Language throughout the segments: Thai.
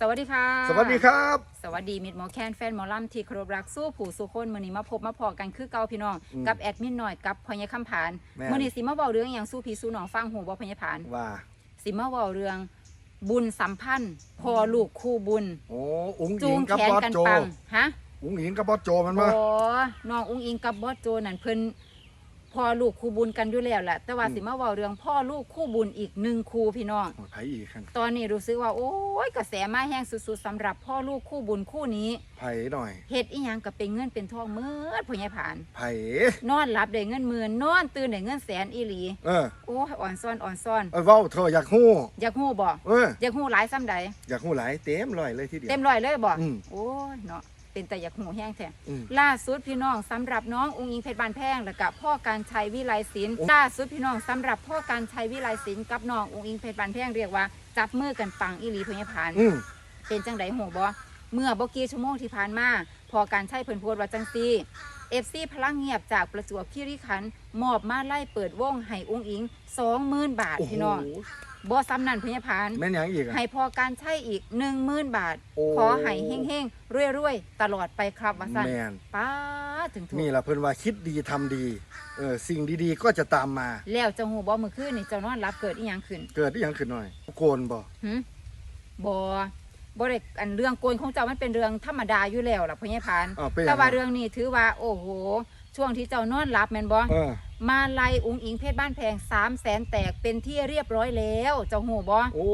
สวัสดีค่ะ สวัสดีครับ สวัสดีมิดหมอแคนแฟนหมอลำที่เคารพรักสู้ผู้สู้คนมื้อนี้มาพบมาพอกันคือเก่าพี่น้อง อืมกับแอดมินหน่อยกับพญคำผานแม่น มื้อนี้สิมาเว้าเรื่องหยังสู้พี่สู้น้องฟังหูบ่พญผานว่า สิมาเว้าเรื่องบุญสัมพันธ์พ่อลูกคู่บุญ โอ้อุ๋งจูอิงงกับแขนบอสกันโจปังฮะอุ๋งอิงกับบอสโจมันโอ้มาน้องอุ้งอิงกับบอสโจนั่นเพิ่น พ่อลูกคู่บุญกันอยู่แล้วแหละแต่ว่าอืมสิมาเว้าเรื่องพ่อลูกคู่บุญอีกหนึ่งคู่พี่น้องโอ้ไผอีกคันตอนนี้รู้สึกว่าโอ้ยกระแสมาแห้งสุดๆสำหรับพ่อลูกคู่บุญคู่นี้ไผหน่อยเฮ็ดอีหยังก็เป็นเงินเป็นทองเมื่อพ่อใหญ่ผาน ไผนอนหลับได้เงินหมื่นนอนตื่นได้เงินแสนอีหลี เออโอ้ยอ่อนซ่อนอ่อนซ่อน เออเว้าเธออยากฮู้อยากฮู้บ่เอออยากฮู้หลายซ้ำใดอยากฮู้หลายเต็มร้อยเลยทีเดียว เต็มร้อยเลยบ่อืม โอ้ยเนาะ เป็นแต่อยากฮู้แห้งแท้อืม ล่าสุดพี่น้องสำหรับน้ององค์อิงเพชรบานแพงแล้วก็พ่อการชัยวิไลศิลป์โอ้ล่าสุดพี่น้องสำหรับพ่อการชัยวิไลศิลป์กับน้ององค์อิงเพชรบานแพงเรียกว่าจับมือกันปังอีหลีพ่อใหญ่ผาน อืม เป็นจังไดโหบ่ เมื่อบ่กี่ชั่วโมงที่ผ่านมาพอการใช้เพิ่นโพดว่าจังซี่ FC พลังเงียบจากประจวบคีรีขันธ์มอบมาไล่เปิดวงให้อุ้งอิง20,000บาทโอ้โหพี่น้องบ่ซ้ำนั่นพญพานแม่นหยังอีกอะ ให้พอการใช้อีก10,000บาท โอ้ ขอให้เฮงๆรวยๆ ตลอดไปครับว่าซั่นแม่นป้าดถึงถูก นี่ล่ะเพิ่นว่าคิดดีทำดีเออสิ่งดีๆก็จะตามมา แล้วเจ้าฮู้บ่มื้อคืนนี่เจ้านอนหลับเกิดอีหยังขึ้นเกิดอีหยังขึ้นหน่อยโกนบ่หึบ่ บ่ได้อันเรื่องโกนของเจ้ามันเป็นเรื่องธรรมดาอยู่แล้วล่ะพญพานอ้าวเป็นหแต่ยังว่าอะเรื่องนี้ถือว่า โอ้โห ช่วงที่เจ้านอนหลับแม่นบ่เออ มาไล่อุงอิงเพชรบ้านแพง3 0 0แสนแตกเป็นที่เรียบร้อยแล้ว เจ้าหูบ่โอ้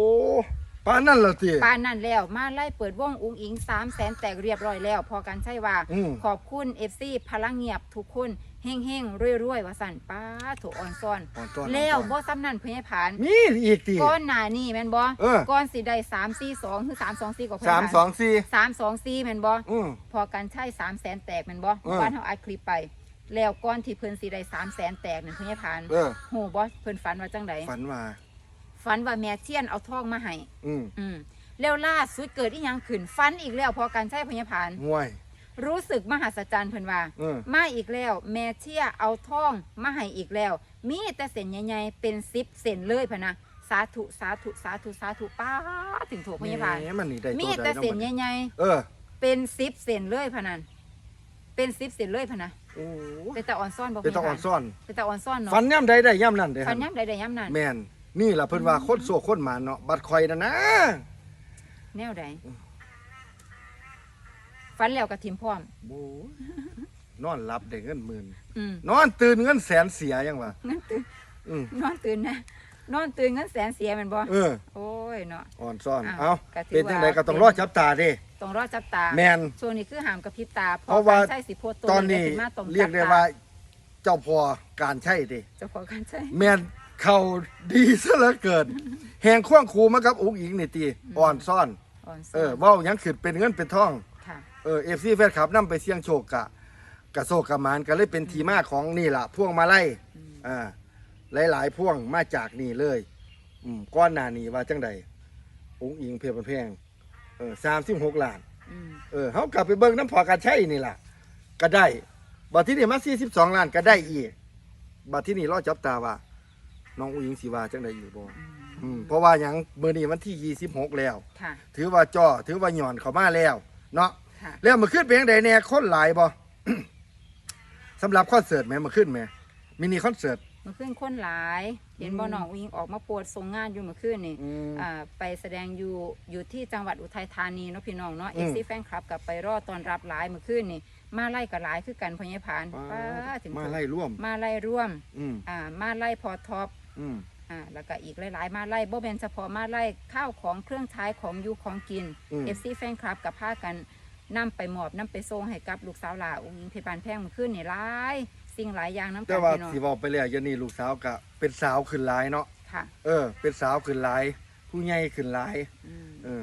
ปานนั่นล่ะติปานนั่นแล้วมาไล่เปิดวงอุงอิง3 0 0แสนแตกเรียบร้อยแล้ว พอกันใช่ว่า อืม ขอบคุณ FC พลังเงียบทุกคน เฮงๆรวยๆว่าสั่นป้าถูกอ่อนซ่อน อ่อนต้อนแล้วอ่อนต้บ่อนซ้ำนั่นเพิ่นให้ผ่านมีอีกติก้อนหน้านี่แม่นบ่เออ ก้อนสิได้3 4 2คือ3 2 4ก็เพิ่นสามสองสี่3 2 4แม่นบ่อืม พอกันใช้สามแสนแตกแมันบ่เออ บ้านเฮาอัดคลิปไป แล้วก้อนที่เพิ่นสิได้สามแสนแตกนั่นเพิ่นให้ผ่านเออโหบ่เพิ่นฝันว่าจังไดฝันว่าฝันว่าแม่เทียนเอาทองมาให้อืมอืมแล้วล่าสุดเกิดอีหยังขึ้นฝันอีกแล้วพอกันใช้พญพาน ห่วย รู้สึกมหัศจรรย์เพิ่นว่าเออมาอีกแล้ว แม่เทียเอาทองมาให้อีกแล้ว มีแต่เส้นใหญ่ๆเป็น10เส้นเลยพะนะสาธุสาธุสาธุสาธุป้าดถึงโถพญพานแหมันนี่ได้มีตัวใดแต่เนาะเส้นบัดนี้ใหญ่เออๆเป็น10เส้นเลยพะนันเป็น10เส้นเลยพะนะโอ้เป็นตาอ่อนซ่อนบ่เป็นตะอ่อนซ่อน เป็นตาอ่อนซ่อนเนาะฟันย่ำใดได้ย่ำนั่นเด้ฟันย้ำใดๆย้ำนั่นแม่นนี่ล่ะเพิ่นว่าโคตรโซโคตรหมาเนาะบัดคอยนะนะแนวใด ฟันแล้วก็ทิมพร้อม โอ้ยนอนหลับได้เงินหมื่นอืมนอนตื่นเงินแสนเสียยังวะงั้นตื่นอืมนอนตื่นนะ นอนตื่นเงินแสนเสียแมันบ่เออโอ้ยเนาะ อ่อนซ่อนอะเอ้าก็ถือเป็นจังไดว่าก็ต้องรอจับตาเด้ ต้องรอจับตาแม่นช่วงนี้คือหามกระพริบตาเพราะว่าใช่สิโพดตัวตอนนี้ขึ้มาต้องเรียกได้ว่า เจ้าพ่อการใช่เด้ เจ้าของกันใช่แม่นเข้าดีซะเหลือเกิน แหงควงคูมากับอุ๋งอิงนี่ติอ่อนซ่อน อ่อนซ่เออเว้าหยังขึ้นเป็นเงินเป็นทอง ค่ะเออ FC แฟนคลับนำไปเสี่ยงโชคกะกะโซกะหมานก็เลยเป็นทีมาของนี่ล่ะพวงมาลัยอืมอ่าหลายๆพ่วงมาจากนี่เลยอืมก้อนหนานี่ว่าจังใดองค์อิงเพียบแพงเออสามสิบหกล้านอืมเออเขากลับไปเบิ่งน้ำพอการใช้นี่ล่ะ ก็ได้บัดที่นี่มาสี่สิบสองล้านก็ได้อีกบัดที่นี่รอจับตาว่า น้ององค์อิงสีว่าจังใดอยู่บ่อืมเพราะว่าหยังเมื่อนี้วันที่ยี่สิบหกแล้ว ค่ะ ถือว่าจ่อถือว่าหย่อนเข้ามาแล้ว เนาะ ค่ะ แล้วมาขึ้นเป็นยังไงแน่คนหลายบ่ สำหรับคอนเสิร์ตแหมมาขึ้นไหมมินิคอนเสิร์ต เมื่อคืนคนหลาย เห็นบ่อืมน้องวิงออกมาโปวดส่งงานอยู่เมื่อคืนนี่อืมอ่าไปแสดงอยู่อยู่ที่จังหวัดอุทัยธานีเนาะพี่น้องเนาะอืเอมซีแฟนคลับกับไปรอตอนรับหลายเมื่อคืนนี่มาไล่กับหลายคือกันพญพานป้าถึงมาไล่ร่วม มาไล่ร่วมอืมอ่ามาไล่พอท็อปอืมอ่าแล้วก็อีกหลายๆ มาไล่บ่เป็นเฉพาะมาไล่ข้าวของเครื่องใช้ของอยู่ของกิน อืม เอฟซีแฟนคลับกับพากัน นำไปมอบนำไปส่งให้กับลูกสาวหลาอุ้งอิงเพชรบานแพงเมื่อคืนนี่หลาย สิ่งหลายอย่างน้ำกัแต่นว่าพี่น้องสิบอกไปแล้วอยานี่ลูกสาวกะเป็นสาวขึ้นหลายเนาะค่ะเออ เป็นสาวขึ้นหลาย ผู้ใหญ่ขึ้นหลายอืมเออ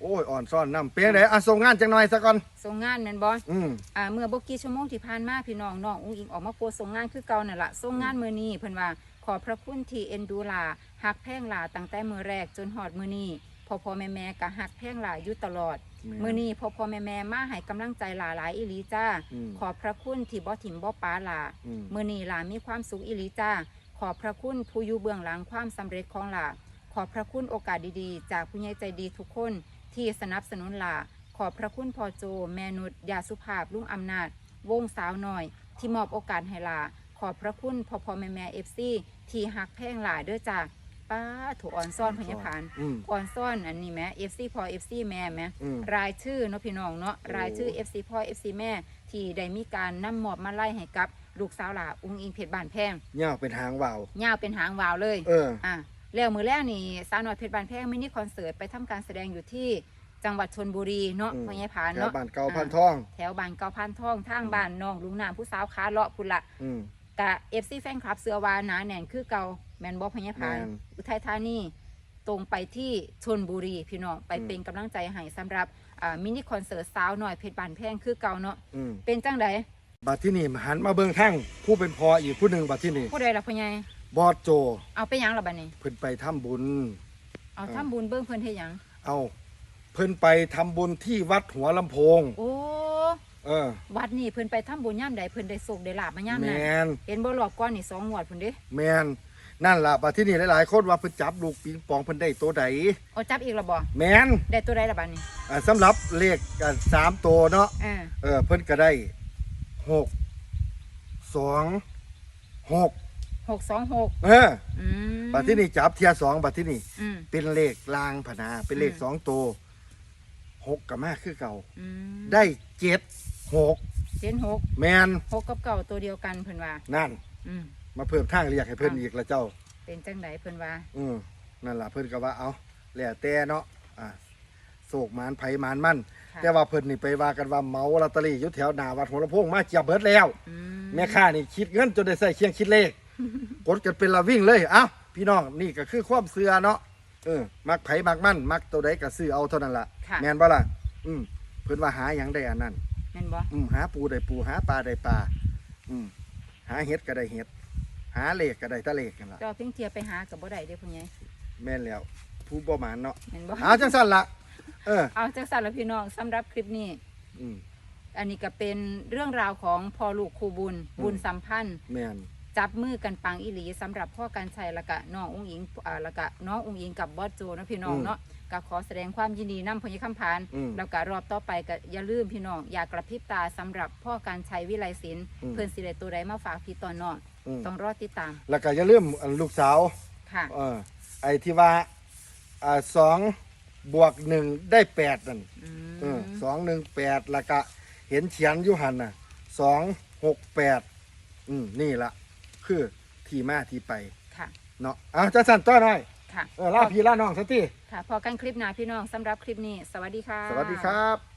โอ้ยอ่อนซ่อนน้ำเปียงไดอะส่งงานจังหน่อยซะก่อนส่งงานแม่นบ่ อืม อ่าเมื่อบกี่ชั่วโมงที่ผ่านมาพี่น้องน้องอุ้งอิงออกมาโพสต์ส่งงานคือเก่านั่นละส่งงานมือนี้เพิ่นว่าขอบพระคุณที่เอ็นดูหลาหักแพงหลาตั้งแต่มือแรกจนหอดมือนี้พ่อพ่อแม่แม่ก็หักแพงหลาอยู่ตลอด มือนี้พ่อพ่อแม่แม่มาให้กำลังใจหลาหลายอีหลีจ้าอืมขอบพระคุณที่บ่ถิ่มบ่ป้าหลาอืมมือนี้หลามีความสุขอีหลีจ้า ขอบพระคุณผู้อยู่เบื้องหลังความสำเร็จของหลาขอบพระคุณโอกาสดีๆ จากผู้ใหญ่ใจดีทุกคนที่สนับสนุนหลาขอบพระคุณพ่อโจ แม่นุชยาสุภาพลุงอำนาจ วงสาวหน่อย ที่มอบโอกาสให้หลาขอบพระคุณพ่อพ่อแม่แม่เอฟซีที่หักแพงหลาเด้อจ้า ป้าถูกอ่อนซ่อนพญาพานอืม อ่อนซ่อนอันนี้แหม่เอฟซีพอเอฟซีแม่แหม่อืม รายชื่อเนาะพี่น้องเนาะโอ้รายชื่อ FC พ่อ FC แม่ ที่ได้มีการนำมอบมาไล่ให้กับลูกสาวหลาอุ้งอิงเพชรบานแพงเงาเป็นหางวาวยาวเป็นหางวาวเลย เออ อะแล้วมือแรกนี่สาวน้อยเพชรบานแพงมินิคอนเสิร์ตไปทำการแสดงอยู่ที่จังหวัดชนบุรีเนาะอืม พ่อใหญ่ผานแถวเนาะ บ้านเก่าอ่พันทอง แถวบ้านเก่าพันทองทางบ้านน้องลุงนามผู้สาวขาเลาะพุ่นละอืม กะ FC แฟนคลับเสือวาหนาแน่นคือเก่า แมนบอพ่อใหญ่ผานแม่นอุทัยธานีตรงไปที่ชนบุรีพี่น้องไปอืมเป็นกำลังใจให้สำหรับอ่ามินิคอนเสิร์ตสาวน้อยเพชรบานแพงคือเก่าเนาะอืมเป็นจังไดบัดที่นี่หันมาเบิ่งทั้งผู้เป็นพออีกผู้หนึ่งบัดที่นี่ผู้ใดล่ะพ่อใหญ่บอสโจ เอาไปหยังล่ะบัดนี้ เพิ่นไปทำบุญ เอาเออทำบุญเบิ่งเพิ่นเฮ็ดหยัง เอาเพิ่นไปทำบุญที่วัดหัวลำโพง โอ้เออ วัดนี้เพิ่นไปทำบุญยามใดเพิ่นได้โศกได้ลาบมายามแมนั้นนเห็นบ่รอบก่อนนี่สองงวดพุ่นเด้แมน นั่นล่ะบัดที่นี่หลายๆคนว่าเพิ่นจับลูกปิงปองเพิ่นได้ตัวใดเอาจับอีกและบ่แมนได้ตัวใดล่ะบัดนี้อ่าสำหรับเลขอ่าสามตัวเนาะเออเออเพิ่นก็ได้หกสองหก626เอออืมบัดที่นี่จับเทียสองบัดที่นี่ อืม เป็นเลขลางพนาเป็นเลขอืม สองตัวหกกับมาคือเก่า อืมได้เจ็ดหกเจ็ดหกแมนหกกับเก่าตัวเดียวกันเพิ่นว่านั่น อืม มาเพิ่มทางเรียกให้เพิ่นอะอีกละเจ้า เป็นจังไดเพิ่นว่าอืมนั่นล่ะเพิ่นก็ว่าเอาแล้วแต่เนาะอ่าโศกหมานไผมานมั่น ค่ะแต่ว่าเพิ่นนี่ไปว่ากันว่าเมาลอตเตอรี่อยู่แถวหน้าวัดหัวลำโพงมาเจียบเบิดแล้ว อืแม่ค้านี่คิดเงินจนได้ใส่เคียงคิดเลข กดกันเป็นละวิ่งเลยเอ้าพี่น้องนี่ก็คือความเสือเนาะเออมักไผมักมั่น มักตัวใดก็ซื้อเอาเท่านั้นล่ะค่ะแม่นบ่ล่ะอืมเพิ่นว่าหาหยังได้อันนั้น แม่นบ่อืมหาปูได้ปูหาปลาได้ปลาอืมหาเห็ดก็ได้เห็ด หาเลขก็ได้ตะเลขกันล่ะจอเพียงเทียไปหากับบ่ได้เด้อพ่อใหญ่แม่นแล้ว ผู้บ่หมานเนาะแม่นบ่เอาจังซั่นล่ะเออเอาจังซั่นละพี่น้องสำหรับคลิปนี้ อืม อันนี้ก็เป็นเรื่องราวของพ่อลูกครูบุญ อืม บุญสัมพันธ์ แม่นจับมือกันปังอีหลีสำหรับพ่อการชัยและกะน้องอุ้งอิงอ่าและกะน้องอุ้งอิงกับบอสโจเนาะพี่น้องเนาะ ก็ขอแสดงความยินดีนำพญคำพานอืมแล้วก็รอบต่อไปก็อย่าลืมพี่น้องอย่ากระพริบตาสำหรับพ่อการชัยวิไลศิลป์อืมเพิ่นสิได้ตัวใดมาฝากพี่ตอนน้องอืมต้องรอติดตาม แล้วก็อย่าลืมอันลูกสาวค่ะเออไอ้ที่ว่าอ่าสองบวกหนึ่งได้แปดนั่นอืเออมสองหนึ่งแปดแล้วก็เห็นเขียนอยุหันน่ะสองหกแปดอืมนี่ละคือที่มาที่ไปค่ะเนาะอะจะสั่นต้อหน่อย ค่ะ เออล่าพี่ล่าน้องสักทีค่ะพอกันคลิปหน้าพี่น้องสำหรับคลิปนี้ สวัสดีค่ะ สวัสดีครับ